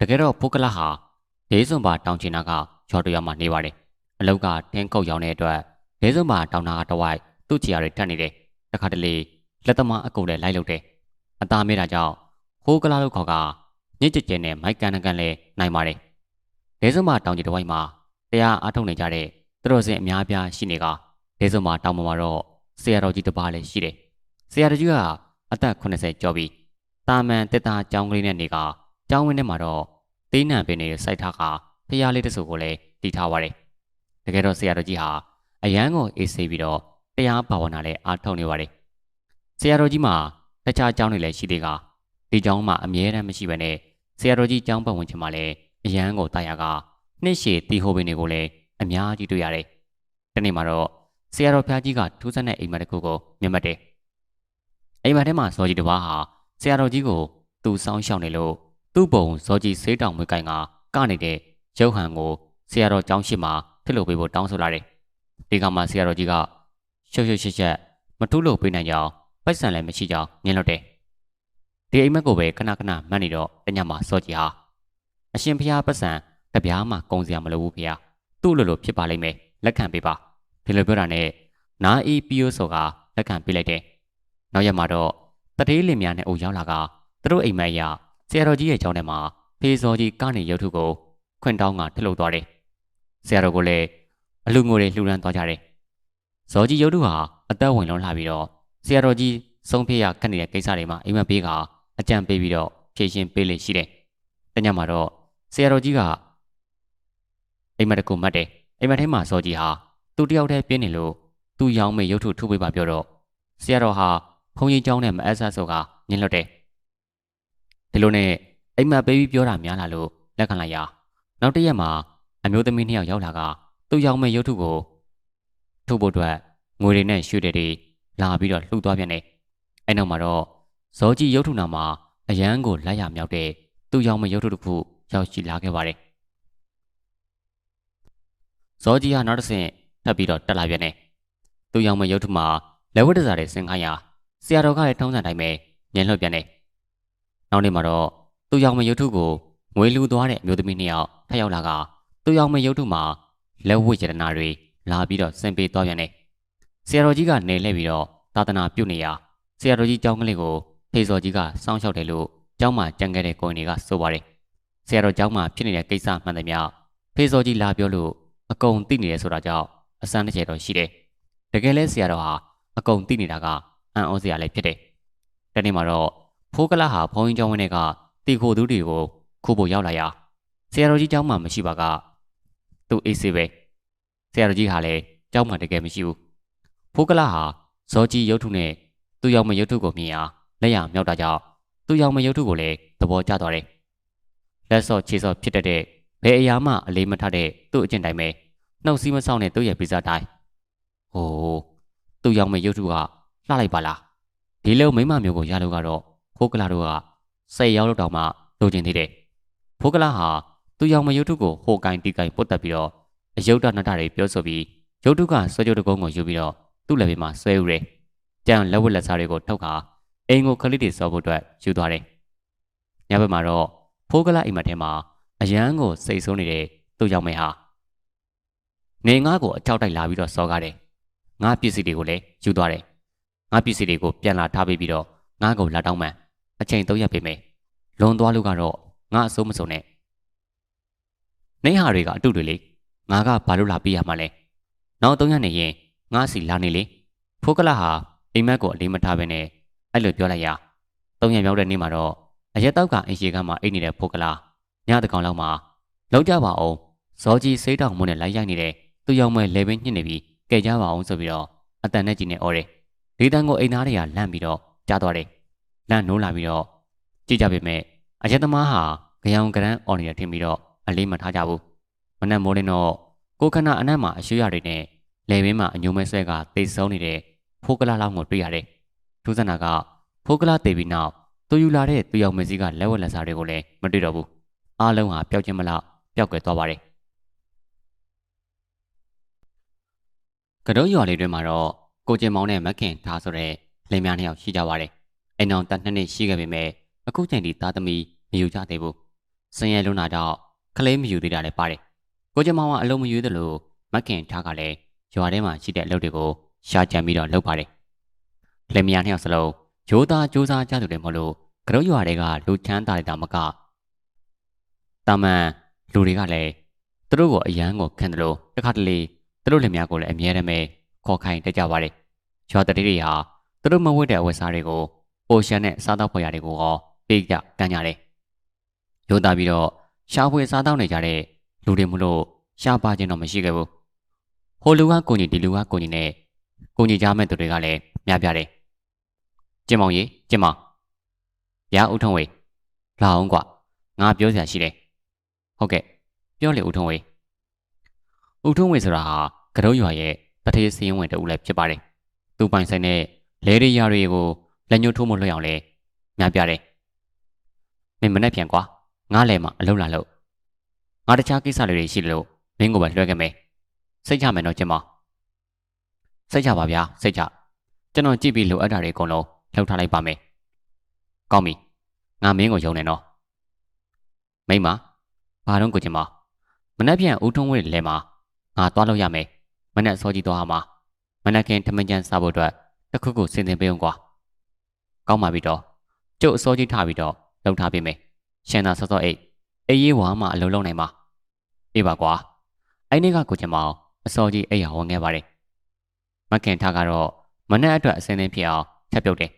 တကယ်တော့ဖိုးကလဟာဒေးစွန်ပါတောင်ချင်နာကရော်တရမှာနေပါတယ်အလောက်ကတင်းကုတ်ရောင်တဲ့အတွက်ဒေးစွန်ပါတောင်နာကတဝိုက်သူ့ချီရတွေတက်နေတယ်တခါတလေလက်သမားအကုတ်လည်းလိုက်လုပ်တယ်အသားမဲတာကြောင့်ဖိုးကလလို့ခေါ်ကညစ်ကြကြနဲ့မိုက်ကန်နကန်လည်းနိုင်ပါတယ်ဒေးစွန်ပါတောင်ချီတဝိုက်မှာတရားအားထုတ်နေကြတဲ့သူတို့စင်အများအပြားရှိနေကဒေးစွန်ပါတောင်ပေါ်မှာတော့ဆရာတော်ကြီးတစ်ပါးလည်းရှိတယ်ဆရာတော်ကြီးကအသက်80ကျော်ပြီတာမန်တက်တာကျောင်းကလေးနဲ့နေက ကျောင်းဝင်းထဲမှာတော့သေးနံပင်တွေစိုက်ထားကဖျားလေးတဆူကိုလည်းတီးထားပါတယ်။တကယ်တော့ဆရာတော်ကြီးဟာအရန်ကိုအေးဆေးပြီးတော့တရားဘာဝနာလည်းအားထုတ်နေပါတယ်။ဆရာတော်ကြီးမှာတခြားကျောင်းတွေလည်းရှိသေးကဒီကျောင်းမှာအမြဲတမ်းမရှိဘဲနဲ့ဆရာတော်ကြီးကျောင်းပတ်ဝန်းကျင်မှာလည်းအရန်ကိုတာယာကနှစ်ရှည်တီဟိုပင်တွေကိုလည်းအများကြီးတွေ့ရတယ်။ဒီနေ့မှာတော့ဆရာတော်ဖျားကြီးကထူးဆန်းတဲ့အိမ်မက်တစ်ခုကိုမြင်မှတ်တယ်။အိမ်မက်ထဲမှာဇော်ကြီးတစ်ပါးဟာဆရာတော်ကြီးကိုသူ့စောင်းရှောက်နေလို့ သူ့ပုံဇော်ကြီးဆေးတောင်မွေးကိုင်ကကနေတဲ့ရုပ်ဟန်ကိုဆရာတော်ကျောင်းရှိမှာထစ်လို့ပေးဖို့တောင်းဆိုလာတယ်။ဒီကမှာဆရာတော်ကြီးကရှုပ်ရှုပ်ရှက်ရှက်မထုလို့ပေးနိုင်ကြအောင်ပိုက်ဆံလည်းမရှိကြအောင်ညှင်းလွတ်တယ်။ဒီအိမ်မက်ကိုပဲခဏခဏမှတ်နေတော့တညမှာစောကြီးဟာအရှင်ဖျားပတ်စံတပြားမှကုံစရာမလိုဘူးဖျား။သူ့လိုလိုဖြစ်ပါလိမ့်မယ်လက်ခံပေးပါ။ဒီလိုပြောတာနဲ့နာအီပီယိုဆိုကလက်ခံပေးလိုက်တယ်။နောက်ရက်မှာတော့တတိလင်များနဲ့အိုရောက်လာကသူတို့အိမ်မက်ရ ဆရာတော်ကြီးရဲ့ကြောင်းထဲမှာဖေးစော်ကြီးကနေရုပ်ထုကိုခွင့်တောင်းကထထုတ်သွားတယ်။ဆရာတော်ကလည်းအလူငိုတွေလှူဒန်းသွားကြတယ်။ဇော်ကြီးရုပ်ထုဟာအသက်ဝင်လွန်လာပြီးတော့ဆရာတော်ကြီးဆုံးဖြတ်ရခက်နေတဲ့ကိစ္စတွေမှာအိမ်မက်ပေးကအကြံပေးပြီးတော့ဖြေရှင်းပေးလေရှိတယ်။တညမှာတော့ဆရာတော်ကြီးကအိမ်မက်တကူမှတ်တယ်။အိမ်မက်ထဲမှာဇော်ကြီးဟာသူတယောက်တည်းပြင်းနေလို့သူ့ရောင်းမဲ့ရုပ်ထုထုတ်ပေးပါပြောတော့ဆရာတော်ဟာဘုံကြီးကျောင်းနဲ့မအပ်ဆဆိုကညှင်းလွတ်တယ် ဒီလိုနဲ့အိမ်မက်ပေးပြီးပြောတာများလာလို့လက်ခံလိုက်ရနောက်တစ်ရက်မှာအမျိုးသမီးနှစ်ယောက်ရောက်လာကသူ့ရောင်းမဲ့ရုပ်ထုကိုထုတ်ဖို့အတွက်ငွေတွေနဲ့ရွှေတွေတွေလာပြီးတော့လှူသွားပြန်တယ်အဲ့နောက်မှာတော့ဇောကြီးရုပ်ထုနာမှာအရန်ကိုလိုက်ရမြောက်တဲ့သူ့ရောင်းမဲ့ရုပ်ထုတစ်ခုရောက်ရှိလာခဲ့ပါတယ်ဇောကြီးဟာနောက်တစ်ဆင့်ထပ်ပြီးတော့တက်လာပြန်တယ်သူ့ရောင်းမဲ့ရုပ်ထုမှာလက်ဝတ်တစားတွေဆင်ခိုင်းရဆရာတော်ကလည်းထုံးစံတိုင်းပဲညှင်လွတ်ပြန်တယ် နောက်နေ့မှာတော့သူ့ရောင်မရုပ်ထုကိုငွေလူသွားတဲ့အမျိုးသမီးနှစ်ယောက်ထပ်ရောက်လာကသူ့ရောင်မရုပ်ထုမှာလက်ဝတ်ရတနာတွေလာပြီးတော့ဆင်ပေးသွားပြန်တယ်ဆရာတော်ကြီးကနေလှည့်ပြီးတော့သာသနာပြုတ်နေရဆရာတော်ကြီးကျောင်းကလေးကိုဖေစော်ကြီးကစောင့်ရှောက်တယ်လို့ကျောင်းမှာကြံခဲ့တဲ့ကိုရင်တွေကဆိုပါတယ်ဆရာတော်ကျောင်းမှာဖြစ်နေတဲ့ကိစ္စမှန်သမျှဖေစော်ကြီးလာပြောလို့အကုန်သိနေတယ်ဆိုတာကြောင့်အစမ်းတစ်ချက်တော့ရှိတယ်တကယ်လဲဆရာတော်ဟာအကုန်သိနေတာကအံ့ဩစရာလည်းဖြစ်တယ်တနေ့မှာတော့ ဖိုးကလာဟာဘုန်းကြီးကျောင်းဝင်းထဲကတီခိုသူတွေကိုခုဖို့ရောက်လာရာဆရာတော်ကြီးကျောင်းမှာမရှိပါကသူ့အေးဆေးပဲဆရာတော်ကြီးဟာလည်းကျောင်းမှာတကယ်မရှိဘူးဖိုးကလာဟာဇောကြီးရုပ်ထုနဲ့သူ့ရောက်မရုပ်ထုကိုမြင်ရာလက်ရမြောက်တာကြောင့်သူ့ရောက်မရုပ်ထုကိုလည်းသဘောကျသွားတယ်လက်စော့ခြေစော့ဖြစ်တတ်တဲ့ဘယ်အရာမှအလေးမထားတဲ့သူ့အကျင့်တိုင်းပဲနှုတ်စည်းမဆောင်တဲ့သူ့ရဲ့ပိစာတိုင်းဟိုသူ့ရောက်မရုပ်ထုကလှလိုက်ပါလားဒီလိုမိမမျိုးကိုရလို့ကတော့ ဖိုးကလာတို့ကစိတ်ရောက်လို့တောင်မှလိုချင်သေးတယ်ဖိုးကလာဟာသူ့ရောင်မယုတ်ထုကိုဟိုကိုင်းတီးကိုင်းပုတ်တက်ပြီးတော့အယုတ်တနတတွေပြောဆိုပြီးယုတ်ထုကဆွဲကြုတ်တကုန်းကိုယူပြီးတော့သူ့လက်ဘေးမှာဆွဲဥတယ်ကြံလက်ဝက်လက်စားတွေကိုထုတ်ခါအိမ်ကိုခလစ်တွေစောဖို့အတွက်ယူသွားတယ်ညဘက်မှာတော့ဖိုးကလာအိမ်မထဲမှာအရန်ကိုစိတ်ဆိုးနေတဲ့သူ့ရောင်မဲဟာနေငါ့ကိုအချောက်တိုက်လာပြီးတော့စောကားတယ်ငါပစ္စည်းတွေကိုလည်းယူသွားတယ်ငါပစ္စည်းတွေကိုပြန်လာထားပေးပြီးတော့ငါ့ကိုလာတောင်းမှန် အချိန်သုံးရက်ပေးမယ်လွန်သွားလို့ကတော့ငါအစိုးမစုံနဲ့နေဟာတွေကအတုတွေလေငါကဘာလို့လာပေးရမှာလဲနောက်သုံးရက်နေရင်ငါစီလာနေလေဖိုးကလာဟာအိမ်မက်ကိုအလေးမထားဘဲနဲ့အဲ့လိုပြောလိုက်ရသုံးရက်မြောက်တဲ့နေ့မှာတော့အရက်တောက်ကအင်ရှေကမှအိတ်နေတဲ့ဖိုးကလာညတကောင်လောက်မှာလောက်ကြပါအောင်ဇောကြီးစိတ်တောင်မွန်းနဲ့လိုက်ရိုက်နေတဲ့သူ့ရောက်မဲ့လေပင်ညှစ်နေပြီးကဲကြပါအောင်ဆိုပြီးတော့အတန်နဲ့ကြီးနဲ့អော်တယ်ဒေတန်ကိုအိမ်သားတွေကလန့်ပြီးတော့ကြားသွားတယ် လန့်နိုးလာပြီးတော့ကြည့်ကြပေမဲ့အရက်သမားဟာကြောင်ကရန်အော်နေရထင်ပြီးတော့အလေးမထားကြဘူးမနက်မိုးလင်းတော့ကိုခဏအနက်မှာအရွှေရတွေနဲ့လေဘင်းမှာအညိုမဲဆွဲကတိတ်ဆုံးနေတဲ့ဖိုးကလာလောက်ကိုတွေ့ရတယ်ထူးဆန်းတာကဖိုးကလာတေပြီးနောက်သူယူလာတဲ့သူရောက်မစည်းကလက်ဝက်လက်စားတွေကိုလည်းမတွေ့တော့ဘူးအားလုံးဟာပျောက်ခြင်းမလောက်ပျောက်ကွယ်သွားပါတယ်ကတော်ရွာလေးတွင်မှာတော့ကိုကျင်မောင်နဲ့မခင်ထားဆိုတဲ့လင်မယားနှစ်ယောက်ရှိကြပါတယ်။ အိမ်အောင်တန်နှစ်နှစ်ရှိခဲ့ပေမဲ့အခုချိန်ထိသားသမီးမယူကြသေးဘူး။စင်ရဲလွန်းတာကြောင့်ကလေးမယူသေးတာလည်းပါတယ်ကိုကျင်မောင်ကအလုံးမယူသလိုမခင်ထားကလည်းရွာထဲမှာရှိတဲ့အလုပ်တွေကိုရှာကြံပြီးတော့လုပ်ပါတယ်လင်မယားနှစ်ယောက်စလုံးရိုးသားစူးစမ်းကြသူတွေမဟုတ်လို့ကရုရွာတွေကလူချမ်းသာလိုက်တာမကတာမန်လူတွေကလည်းသူတို့ကိုအယမ်းကိုခံတယ်လို့တခါတလေသူတို့လင်မယားကိုလည်းအမြဲတမ်းပဲခေါ်ခိုင်းတတ်ကြပါတယ်ရွာတတိတွေဟာသူတို့မဝတ်တဲ့အဝတ်စားတွေကို ပိုရှန်နဲ့စားတော့ဖွယ်ရာတွေကိုရောပေးကြတန်းကြတယ်ရိုးသားပြီးတော့ရှားဖွေစားတော့နေကြတဲ့လူတွေမလို့ရှားပါခြင်းတော့မရှိခဲ့ဘူးဟိုလူကကိုကြီးဒီလူကကိုကြီးနဲ့ကိုကြီးကြားမဲ့သူတွေကလည်းများပြားတယ်ကျင်မောင်ကြီးကျင်မောင်ရဦးထုံးဝေလာအောင်ကွာငါပြောစရာရှိတယ်ဟုတ်ကဲ့ပြောလေဦးထုံးဝေဦးထုံးဝေဆိုတာဟာကရုံးရွာရဲ့တထေးစင်းဝင်တူလည်းဖြစ်ပါတယ်သူပိုင်ဆိုင်တဲ့လဲရရတွေကို လက်ညှိုးထိုးမလွှတ်အောင်လဲများပြားတယ်မင်းမနဲ့ပြန်ကွာငါလည်းမအလုပ်လာလို့ငါတခြားကိစ္စတွေရှိလို့မင်းကိုပဲလွှဲခဲ့မယ်စိတ်ချမယ်တော့ကျင်မောင်စိတ်ချပါဗျာစိတ်ချကျွန်တော်ကြည့်ပြီးလိုအပ်တာတွေအကုန်လုံးလှုပ်ထားလိုက်ပါမယ်ကောင်းပြီငါမင်းကိုယုံနေတော့မိမဘာတော့ကိုကျင်မောင်မနှက်ပြန်ဦးထုံးဝဲလဲမှာငါသွားလို့ရမယ်မနှက်စောကြီးသွားမှာမနှက်ခင်ထမင်းကျန်းစားဖို့အတွက်တစ်ခုခုစင်စင်ပေးအောင်ကွာ ကောင်းပါပြီတော့ကျုပ်အစောကြီးထားပြီးတော့လှုပ်ထားပေးမယ်ရှန်သာစောစောအိတ်အေးရေးဝါမှအလုံးလုံးနိုင်ပါအေးပါကွာအဲ့ဒီကကိုချင်မောင်အစောကြီးအိတ်ရဝင်ခဲ့ပါတယ်မခင်ထားကတော့မနဲ့အတွက်အစင်းသင်းဖြစ်အောင်ချက်ပြုတ်တယ်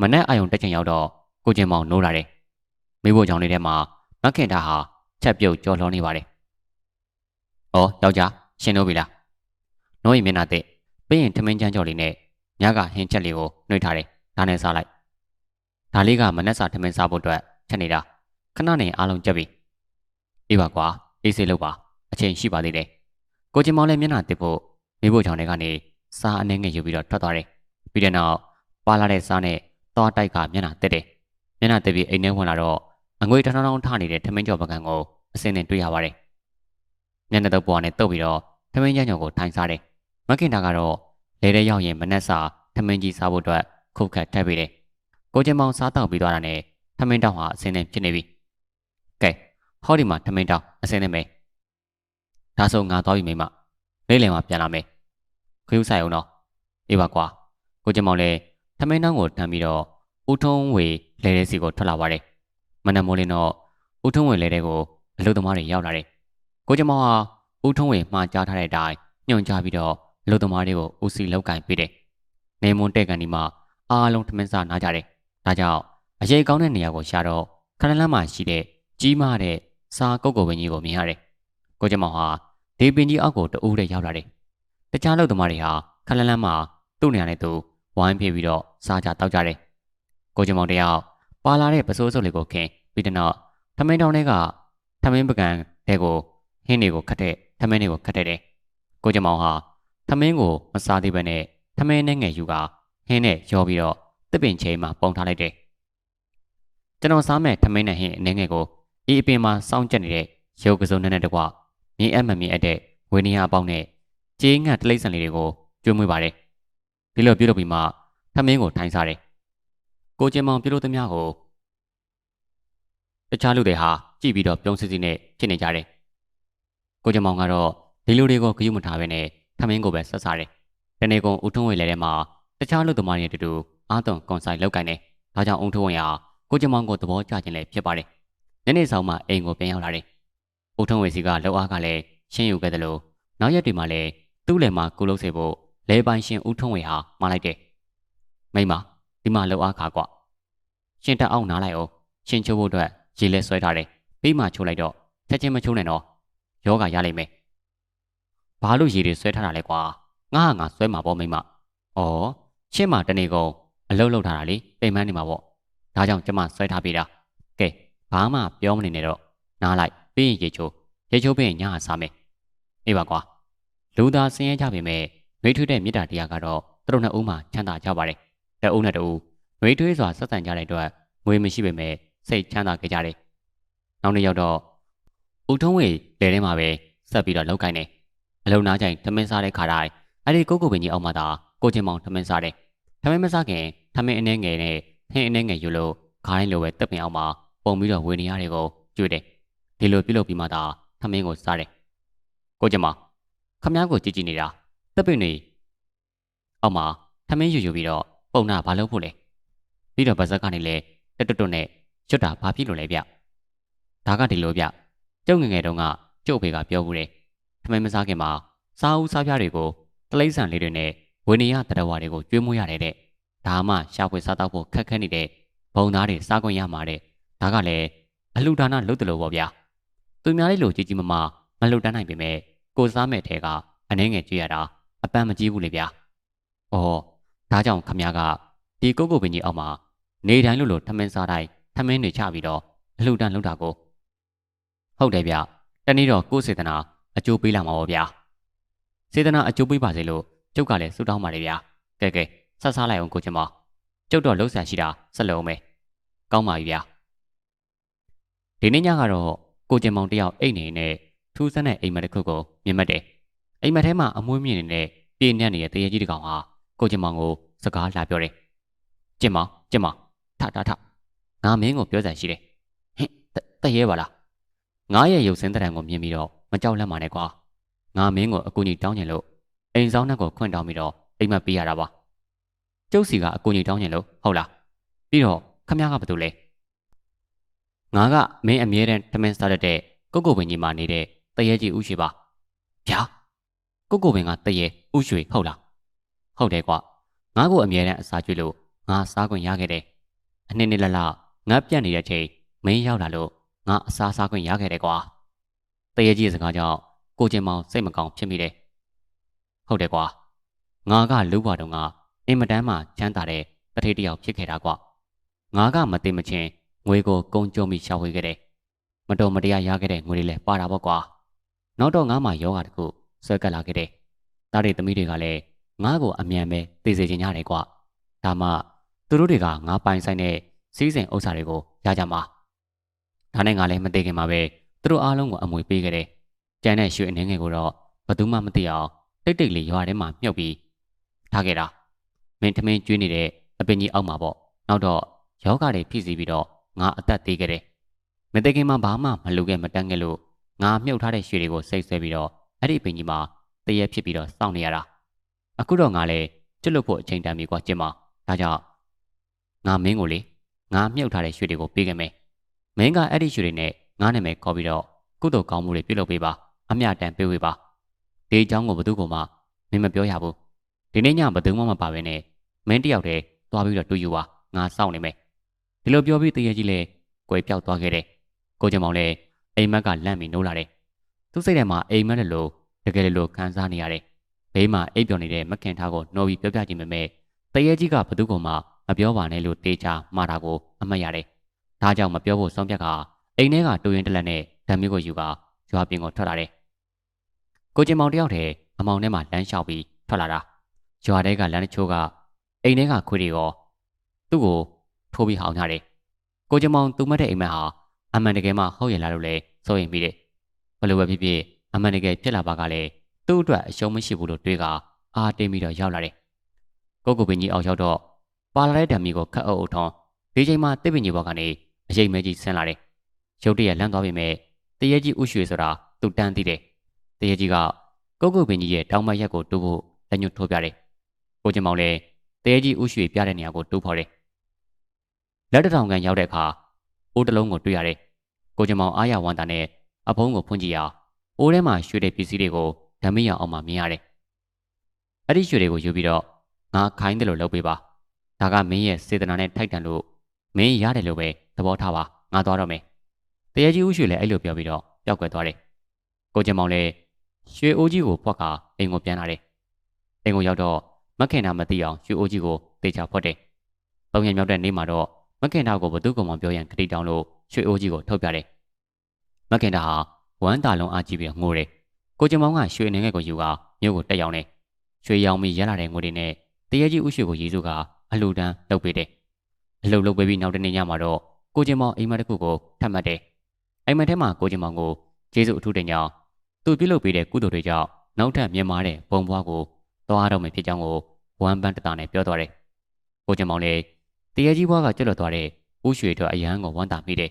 မနဲ့အာယုံတက်ချင်ရောက်တော့ကိုချင်မောင်နိုးလာတယ်မိဖို့ကြောင့်လေးထဲမှာမခင်ထားဟာချက်ပြုတ်ကြော်လွှမ်းနေပါတယ်ဩယောက်ျားရှင်နိုးပြီလားနိုးရင်မျက်နှာတက်ပြီးရင်ထမင်းချမ်းကြော်လေးနဲ့ညကဟင်းချက်လေးကိုနှွှေထားတယ် ဒါနဲ့စားလိုက်ဒါလေးကမနဲ့စာထမင်းစားဖို့အတွက်ချက်နေတာခဏနေအားလုံးကြက်ပြီအေးပါကွာအေးစေးလုပ်ပါအချိန်ရှိပါသေးတယ်ကိုကျင်မောင်လည်းမျက်နှာတစ်ဖို့မိဖို့ချောင်းတွေကနေစားအနှဲငယ်ယူပြီးတော့ထွက်သွားတယ်ပြီးတဲ့နောက်ပါလာတဲ့စားနဲ့သွားတိုက်ကမျက်နှာတက်တယ်မျက်နှာတက်ပြီးအိမ်ထဲဝင်လာတော့အငွေထောင်းထောင်းထနေတဲ့ထမင်းကြော်ပကံကိုအစင်းနဲ့တွေ့ရပါတယ်မျက်နှာတော့ပွားနဲ့တုပ်ပြီးတော့ထမင်းကြမ်းကြော်ကိုထိုင်စားတယ်မခင်တာကတော့လေထဲရောက်ရင်မနှက်စာထမင်းကြီးစားဖို့အတွက် ခုတ်ခတ်ထပ်ပြီးတယ်ကိုကျင်မောင်စားတော့ပြီးသွားတာနဲ့ထမင်းတောက်ဟာအစင်းနဲ့ဖြစ်နေပြီကဲဟောဒီမှာထမင်းတောက်အစင်းနဲ့မယ်ဒါဆိုငါသွားပြီမိမလေးလင်မှာပြန်လာမယ်ခရုဆိုင်အောင်တော့အေးပါကွာကိုကျင်မောင်လည်းထမင်းတောက်ကိုတန်းပြီးတော့ဦးထုံးဝေလဲတဲ့စီကိုထွက်လာပါတယ်မနက်မိုးလင်းတော့ဦးထုံးဝေလဲတဲ့ကိုအလုပ်သမားတွေရောက်လာတယ်ကိုကျင်မောင်ဟာဦးထုံးဝေမှားကြားထားတဲ့အတိုင်းညွှန်ကြားပြီးတော့အလုပ်သမားတွေကိုဦးစီလောက်ကင်ပေးတယ်နေမွန်တဲ့ကန်ဒီမှာ အားလုံးထမင်းစားနားကြတယ်ဒါကြောင့်အရေးကောင်းတဲ့နေရာကိုရှာတော့ခဏလမ်းမှာရှိတဲ့ကြီးမားတဲ့စားကုတ်ကုတ်ပင်ကြီးကိုမြင်ရတယ်။ကိုကျမောင်ဟာဒေပင်ကြီးအောက်ကိုတအိုးတည်းရောက်လာတယ်။တခြားလူသမားတွေဟာခဏလမ်းမှာသူ့နေရာနဲ့သူဝိုင်းပြေးပြီးတော့စားကြတောက်ကြတယ်။ကိုကျမောင်တယောက်ပါလာတဲ့ပစိုးစုပ်လေးကိုခင်းပြီးတဲ့နောက်ထမင်းတောင်းထဲကထမင်းပကံတဲ့ကိုဟင်းတွေကိုခတ်တဲ့ထမင်းတွေကိုခတ်တဲ့တယ်။ကိုကျမောင်ဟာထမင်းကိုမစားသေးဘဲနဲ့ထမင်းနဲ့ငယ်ယူက ဟင်းနဲ့ရောပြီးတော့တစ်ပင်ချိန်မှာပုံထားလိုက်တယ်။ကျွန်တော်စားမဲ့ထမင်းနဲ့ဟင်းအနေငယ်ကိုဤအပင်မှာစောင့်ကြက်နေတဲ့ရုပ်ကစုံနဲ့တကွမြေအပ်မမြေအပ်တဲ့ဝေနီယာအပေါင်းနဲ့ကြေးငတ်တလိမ့်ဆန်လေးတွေကိုကျွေးမွေးပါတယ်။ဒီလိုပြုလုပ်ပြီးမှထမင်းကိုထိုင်စားတယ်။ကိုကျင်မောင်ပြုလုပ်သမျှကိုတခြားလူတွေဟာကြည့်ပြီးတော့ပြုံးစစ်စစ်နဲ့ဖြစ်နေကြတယ်။ကိုကျင်မောင်ကတော့ဒီလူတွေကိုဂရုမထားဘဲနဲ့ထမင်းကိုပဲဆက်စားတယ်။တနေ့ကုန်ဦးထုံးဝေလဲထဲမှာ တခြားလူသမားတွေတူတူအားသွန်ကွန်ဆိုင်လောက်ကိုင်းနေ။ဒါကြောင့်အုံထုံးဝင်ဟာကိုကျမောင်ကိုသဘောကျခြင်းလည်းဖြစ်ပါတယ်။ညနေဆောင်မှအိမ်ကိုပြန်ရောက်လာတယ်။အုံထုံးဝင်စီကလောက်အားကလည်းရှင်းယူခဲ့တယ်လို့နောက်ရက်တွေမှာလည်းသူ့လယ်မှာကုလုပ်စေဖို့လဲပိုင်ရှင်ဦးထုံးဝင်ဟာမှားလိုက်တယ်။မိမဒီမှာလောက်အားခါကွ။ရှင်တက်အောင်နားလိုက်အောင်ရှင်ချိုးဖို့အတွက်ရေလဲဆွဲထားတယ်။ပြီးမှချိုးလိုက်တော့ချက်ချင်းမချိုးနဲ့တော့ယောဂရလိမ့်မယ်။ဘာလို့ရေတွေဆွဲထားတာလဲကွာ။ငါဟာငါဆွဲမှာပေါ့မိမ။အော် ရှင်းမှာတနေကုန်အလုတ်လောက်ထားတာလေပိန်မန်းနေမှာပေါ့ဒါကြောင့်ကျမဆွဲထားပေးတာကဲဘာမှပြောမနေနဲ့တော့နားလိုက်ပြီးရင်ရေချိုးရေချိုးပြီးရင်ညဟာစားမယ်အေးပါကွာလူသားဆင်းရဲကြပေမဲ့နှွေးထွေးတဲ့မေတ္တာတရားကတော့သူတို့နှစ်ဦးမှချမ်းသာကြပါတယ်တအုပ်နဲ့တအုပ်နှွေးထွေးစွာဆက်ဆံကြတဲ့အတွက်ငွေမရှိပေမဲ့စိတ်ချမ်းသာခဲ့ကြတယ်နောက်နေ့ရောက်တော့ဦးထုံးဝေလေထဲမှာပဲဆက်ပြီးတော့လောက်ကိုင်းနေအလုံနာကြိုင်ထမင်းစားတဲ့ခါတိုင်းအဲ့ဒီကိုကိုပင်ကြီးအောက်မှာသာကိုချင်းမောင်ထမင်းစားတယ် ထမင်းမစားခင်ထမင်းအနှဲငယ်နဲ့ဟင်းအနှဲငယ်ယူလို့ခါတိုင်းလိုပဲတက်ပင်အောင်မှာပုံပြီးတော့ဝေနေရတွေကိုကျွေးတယ်ဒီလိုပြုလုပ်ပြီးမှသာထမင်းကိုစားတယ်ကိုကျမခမ ्या ကိုကြည့်ကြည့်နေတာတပ်ပိနေအောက်မှာထမင်းယူယူပြီးတော့ပုံနာဘာလုပ်ဖို့လဲပြီးတော့ဗဇက်ကနေလဲတက်တွတ်တွတ်နဲ့ကျွတ်တာဘာဖြစ်လို့လဲဗျဒါကဒီလိုဗျကျုပ်ငငယ်တုန်းကကျုပ်ဖေကပြောဘူးတယ်ထမင်းမစားခင်မှာစားဦးစားပြားတွေကိုတလိမ့်ဆန်လေးတွေနဲ့ ဝေနေရတရဝါတွေကိုကျွေးမွေးရတယ်တဲ့ဒါမှရှာဖွေစားတော့ဖို့ခက်ခဲနေတဲ့ဘုံသားတွေစားခွင့်ရမှာတဲ့ဒါကလည်းအလှူဒါနလုပ်တယ်လို့ပေါ့ဗျာသူများလေးလိုကြီးကြီးမမမလှူတန်းနိုင်ပေမဲ့ကိုစားမဲ့ထဲကအနှဲငယ်ကြည့်ရတာအပန်းမကြီးဘူးလေဗျာ။အော်ဒါကြောင့်ခမည်းကဒီကိုကိုပင်ကြီးအောက်မှာနေတိုင်းလို့လို့ထမင်းစားတိုင်းထမင်းတွေချပြီးတော့အလှူဒန်းလုပ်တာကိုဟုတ်တယ်ဗျ။တနေ့တော့ကိုစေတနာအကျိုးပေးလာမှာပေါ့ဗျာ။စေတနာအကျိုးပေးပါစေလို့ ကျုပ်ကလည်းဆုတောင်းပါတယ်ဗျာ။ကဲကဲဆက်စားလိုက်အောင်ကိုချင်မကျုပ်တော့လှုပ်ဆန်ရှိတာဆက်လုံးမယ်။ကောင်းပါပြီဗျာ။ဒီနေ့ညကတော့ကိုကျင်မောင်တယောက်အိတ်နေနဲ့ထူးဆန်းတဲ့အိမ်မက်တစ်ခုကိုမြင်မှတ်တယ်။အိမ်မက်ထဲမှာအမွှေးမြင့်နေတဲ့ပြည့်ညက်နေတဲ့တရေကြီးတစ်ကောင်ဟာကိုကျင်မောင်ကိုစကားလာပြောတယ်။ကျင်မောင်ကျင်မောင်ထထထငါမင်းကိုပြောစရာရှိတယ်။ဟင်တရဲပါလား။ငါရဲ့ရုပ်စင်းတရံကိုမြင်ပြီးတော့မကြောက်လန့်ပါနဲ့ကွာ။ငါမင်းကိုအကူအညီတောင်းချင်လို့ အိမ်ဆောင်နှက်ကိုခွင့်တောင်းပြီးတော့အိမ်မက်ပေးရတာပါ။ကျုပ်စီကအကူအညီတောင်းချင်လို့ဟုတ်လား။ပြီးတော့ခမ ्या ကဘာလုပ်လဲ။ငါကမင်းအမြဲတမ်းထမင်းစားတတ်တဲ့ကုတ်ကုတ်ပင်ကြီးမှာနေတဲ့တရေကြီးဥရှိပါဗျာကုတ်ကုတ်ပင်ကတရေဥရွှေဟုတ်လားဟုတ်တယ်ကွာငါ့ကိုအမြဲတမ်းအစာကျွေးလို့ငါစားခွင့်ရခဲ့တယ်အနှစ်နှစ်လလငါပြတ်နေတဲ့အချိန်မင်းရောက်လာလို့ငါအစာစားခွင့်ရခဲ့တယ်ကွာတရေကြီးစကားကြောင့်ကိုကျင်မောင်စိတ်မကောင်းဖြစ်မိတယ် ဟုတ်တယ်ကွာငါကလူ့ဘွားတုန်းကအင်မတန်မှချမ်းသာတဲ့တထေးတယောက်ဖြစ်ခဲ့တာကွာငါကမသိမချင်းငွေကိုကုန်းကျုံပြီးရှာဖွေခဲ့တယ်မတော်မတရားရခဲ့တဲ့ငွေတွေလည်းပါတာပေါ့ကွာနောက်တော့ငါမှယောဂတခုဆွဲကပ်လာခဲ့တယ်တားတဲ့သမီးတွေကလည်းငါ့ကိုအမြန်ပဲသိစေချင်ကြတယ်ကွာဒါမှသူတို့တွေကငါပိုင်ဆိုင်တဲ့စီးစိမ်ဥစ္စာတွေကိုရကြမှာဒါနဲ့ငါလည်းမသိခင်မှာပဲသူတို့အားလုံးကိုအမွေပေးခဲ့တယ်ကျန်တဲ့ရွှေအနေငယ်ကိုတော့ဘယ်သူမှမသိအောင် တိတ်တိတ်လေးရွာထဲမှာမြုပ်ပြီးထားခဲ့တာမင်းထမင်းကျွေးနေတဲ့အပင်ကြီးအောက်မှာပေါ့နောက်တော့ယောဂတွေဖြစ်စီပြီးတော့ငါအသက်သေးခဲ့တယ်မသိခင်မှာဘာမှမလုပ်ခဲ့မတန်းခဲ့လို့ငါမြုပ်ထားတဲ့ရွှေတွေကိုစိတ်ဆွဲပြီးတော့အဲ့ဒီပင်ကြီးမှာတရက်ဖြစ်ပြီးတော့စောင့်နေရတာအခုတော့ငါလည်းကျွတ်လွတ်ဖို့အချိန်တန်ပြီကွာကျင်မဒါကြောင့်ငါမင်းကိုလေငါမြုပ်ထားတဲ့ရွှေတွေကိုပေးခဲ့မယ်မင်းကအဲ့ဒီရွှေတွေနဲ့ငါနာမည်ခေါ်ပြီးတော့ကုသိုလ်ကောင်းမှုတွေပြုလုပ်ပေးပါအမျှတန်ပေးဝေပါ ဒီအကြောင်းကိုဘယ်သူမှမင်းမပြောရဘူးဒီနေ့ညဘယ်သူမှမပါဘဲနဲ့မင်းတယောက်တည်းသွားပြီးတော့တူယူပါငါစောင့်နေမယ်ဒီလိုပြောပြီးတရေကြီးလည်းကွယ်ပြောက်သွားခဲ့တယ်ကိုကျင်မောင်လည်းအိမ်မက်ကလန့်ပြီးနိုးလာတယ်သူစိတ်ထဲမှာအိမ်မက်လည်းလို့တကယ်လို့ခံစားနေရတယ်ဘေးမှာအိပ်ပျော်နေတဲ့မခင်ထားကိုနှောပြီးပြောပြခြင်းပဲမဲ့တရေကြီးကဘသူ့ကောင်မှမပြောပါနဲ့လို့တေးချမှားတာကိုအမှတ်ရတယ်ဒါကြောင့်မပြောဖို့ဆုံးဖြတ်ကအိမ်ထဲကတူရင်တလက်နဲ့ဓာမီကိုယူကရွာပြင်ကိုထွက်လာတယ် ကိုကျင်မောင်တယောက်တည်းအမောင်ထဲမှာလမ်းလျှောက်ပြီးထွက်လာတာရွာထဲကလမ်းတချို့ကအိမ်ထဲကခွေးတွေရောသူ့ကိုထိုးပြီးဟောင်းကြတယ်ကိုကျင်မောင်သူ့မတဲ့အိမ်မက်ဟာအမှန်တကယ်မှဟုတ်ရလားလို့လဲစိုးရင်ပြီးတယ်ဘလို့ပဲဖြစ်ဖြစ်အမှန်တကယ်ဖြစ်လာပါကလည်းသူ့အတွက်အရှုံးမရှိဘူးလို့တွေးကအာတင်းပြီးတော့ရောက်လာတယ်ကိုကိုပင်ကြီးအောက်ရောက်တော့ပါလာတဲ့ဓာမီကိုခတ်အုပ်အုပ်ထွန်းဒီချိန်မှာတစ်ပင်ကြီးဘောကနေအရေးမဲကြီးဆင်းလာတယ်ရုတ်တရက်လန့်သွားပြီမဲ့တရေကြီးဥရွှေဆိုတာသူတန်းသိတယ် တရေကြီးကကိုကိုပင်ကြီးရဲ့တောင်းမရက်ကိုတိုးဖို့လက်ညှိုးထိုးပြတယ်ကိုကျင်မောင်လည်းတရေကြီးဥရွှေပြတဲ့နေရာကိုတိုးဖော်တယ်လက်တထောင်ကန်ရောက်တဲ့အခါအိုးတစ်လုံးကိုတွေ့ရတယ်။ကိုကျမောင်အားရဝမ်းသာနဲ့အဖုံးကိုဖွင့်ကြည့်အောင်အိုးထဲမှာရွှေတဲ့ပစ္စည်းတွေကိုဓမင်းရအောင်မှမြင်ရတယ်။အဲ့ဒီရွှေတွေကိုယူပြီးတော့ငါခိုင်းတယ်လို့လုပ်ပေးပါ။ဒါကမင်းရဲ့စေတနာနဲ့ထိုက်တန်လို့မင်းရတယ်လို့ပဲသဘောထားပါငါသွားတော့မယ်။တရေကြီးဦးရွှေလည်းအဲ့လိုပြောပြီးတော့ပျောက်ကွယ်သွားတယ်။ကိုကျမောင်လည်း ရွှေအိုးကြီးကိုဖွက်ကအိမ်ကိုပြန်လာတယ်။အိမ်ကိုရောက်တော့မခင်နာမသိအောင်ရွှေအိုးကြီးကိုတေချာဖွက်တယ်။သုံးရက်မြောက်တဲ့နေ့မှာတော့မခင်တာကိုဘသူ့ကောင်မပြောရန်ခတိတောင်းလို့ရွှေအိုးကြီးကိုထုတ်ပြတယ်။မခင်တာဟာဝမ်းတာလုံးအားကြီးပြီးငိုတယ်။ကိုကျမောင်ကရွှေနေငယ်ကိုယူကမြို့ကိုတက်ရောက်နေ။ရွှေရောင်ပြီးရလာတဲ့ငွေတွေနဲ့တရေကြီးဥရွှေကိုရေးစုကအလှူဒန်းလုပ်ပေးတယ်။အလှူလုပ်ပေးပြီးနောက်တနေ့ညမှာတော့ကိုကျမောင်အိမ်မတစ်ခုကိုထပ်မှတ်တယ်။အိမ်မထဲမှာကိုကျမောင်ကိုကျေးဇူးအထူးတင်ကြောင်း သူပြုလုပ်ပေးတဲ့ကုသိုလ်တွေကြောင့်နောက်ထပ်မြင်မာတဲ့ဘုံဘွားကိုသွားတော့မယ်ဖြစ်ကြောင်းကိုဝမ်းပန်းတတာနဲ့ပြောသွားတယ်။ကိုကျမောင်လည်းတရေကြီးဘွားကကျွတ်လွတ်သွားတဲ့ဥရွှေတို့အရန်ကိုဝမ်းသာမိတယ်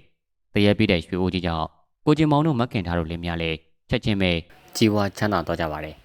တရက်ပြည့်တဲ့ရွှေအိုးကြီးကြောင့်ကိုကျင်မောင်တို့မခင်ထားတို့လင်းများလည်းချက်ချင်းပဲကြီးဝါချမ်းသာတော့ကြပါတယ်